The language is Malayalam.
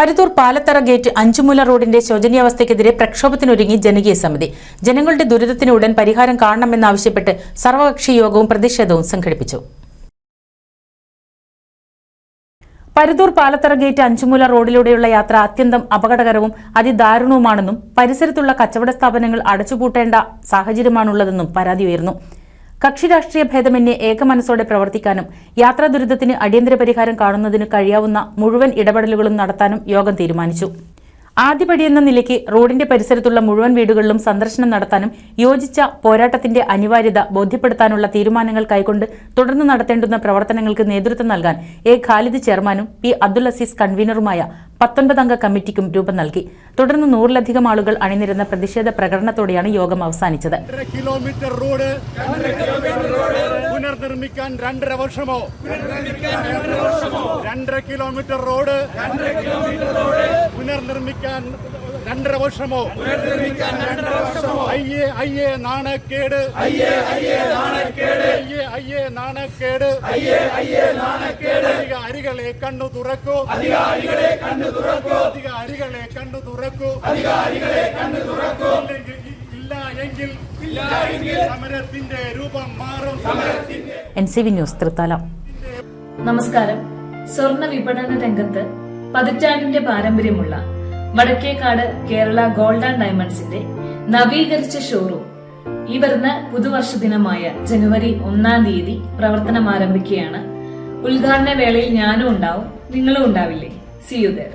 പരുത്തൂർ പാലത്തറ ഗേറ്റ് അഞ്ചുമൂല റോഡിന്റെ ശോചനീയാവസ്ഥയ്ക്കെതിരെ പ്രക്ഷോഭത്തിനൊരുങ്ങി ജനകീയ സമിതി. ജനങ്ങളുടെ ദുരിതത്തിന് ഉടൻ പരിഹാരം കാണണമെന്നാവശ്യപ്പെട്ട് സർവകക്ഷി യോഗവും പ്രതിഷേധവും സംഘടിപ്പിച്ചു. പരുത്തൂർ പാലത്തറ ഗേറ്റ് അഞ്ചുമൂല റോഡിലൂടെയുള്ള യാത്ര അത്യന്തം അപകടകരവും അതിദാരുണവുമാണെന്നും പരിസരത്തുള്ള കച്ചവട സ്ഥാപനങ്ങൾ അടച്ചുപൂട്ടേണ്ട സാഹചര്യമാണുള്ളതെന്നും പരാതി ഉയർന്നു. കക്ഷി രാഷ്ട്രീയ ഭേദമന്യേ ഏകമനസ്സോടെ പ്രവർത്തിക്കാനും യാത്രാ ദുരിതത്തിന് അടിയന്തര പരിഹാരം കാണുന്നതിന് കഴിയാവുന്ന മുഴുവൻ ഇടപെടലുകളും നടത്താനും യോഗം തീരുമാനിച്ചു. ആദ്യപടിയെന്ന നിലയ്ക്ക് റോഡിന്റെ പരിസരത്തുള്ള മുഴുവൻ വീടുകളിലും സന്ദർശനം നടത്താനും യോജിച്ച പോരാട്ടത്തിന്റെ അനിവാര്യത ബോധ്യപ്പെടുത്താനുള്ള തീരുമാനങ്ങൾ കൈക്കൊണ്ട് തുടർന്ന് നടത്തേണ്ടുന്ന പ്രവർത്തനങ്ങൾക്ക് നേതൃത്വം നൽകാൻ എ ഖാലിദ് ചെയർമാനും പി അബ്ദുൽ അസീസ് കൺവീനറുമായ പത്തൊൻപതംഗ കമ്മിറ്റിക്കും രൂപം നൽകി. തുടർന്ന് നൂറിലധികം ആളുകൾ അണിനിരുന്ന പ്രതിഷേധ പ്രകടനത്തോടെയാണ് യോഗം അവസാനിച്ചത്. കിലോമീറ്റർ റോഡ് പുനർനിർമ്മിക്കാൻ രണ്ടര വർഷമോ? രണ്ടര കിലോമീറ്റർ റോഡ് പുനർനിർമ്മിക്കാൻ രണ്ടര വർഷമോ? അയ്യേ അയ്യേ നാണക്കേട്. അയ്യേ അയ്യേ നാണക്കേട്. അയ്യേ അയ്യേ നാണക്കേട് അയ്യേ അയ്യേ നാണക്കേട് അധികാരികളെ കണ്ണു തുറക്കൂ. അധികാരികളെ കണ്ണു തുറക്കൂ അധികാരികളെ കണ്ണു തുറക്കൂ. അധികാരികളെ കണ്ണു തുറക്കൂ ഇല്ല എങ്കിൽ ഇല്ല എങ്കിൽ സമരത്തിന്റെ രൂപം മാറും. സമരത്തിന്റെ N C V news Thrithala. നമസ്കാരം. സ്വർണ വിപണന രംഗത്ത് പതിറ്റാണ്ടിന്റെ പാരമ്പര്യമുള്ള വടക്കേക്കാട് കേരള ഗോൾഡ് ആൻഡ് ഡയമണ്ട്സിന്റെ നവീകരിച്ച ഷോറൂം. ഈ വരുന്ന പുതുവർഷ ദിനമായ ജനുവരി ഒന്നാം തീയതി പ്രവർത്തനം ആരംഭിക്കുകയാണ്. ഉദ്ഘാടന വേളയിൽ ഞാനും ഉണ്ടാവും നിങ്ങളും ഉണ്ടാവില്ലേ? See you there.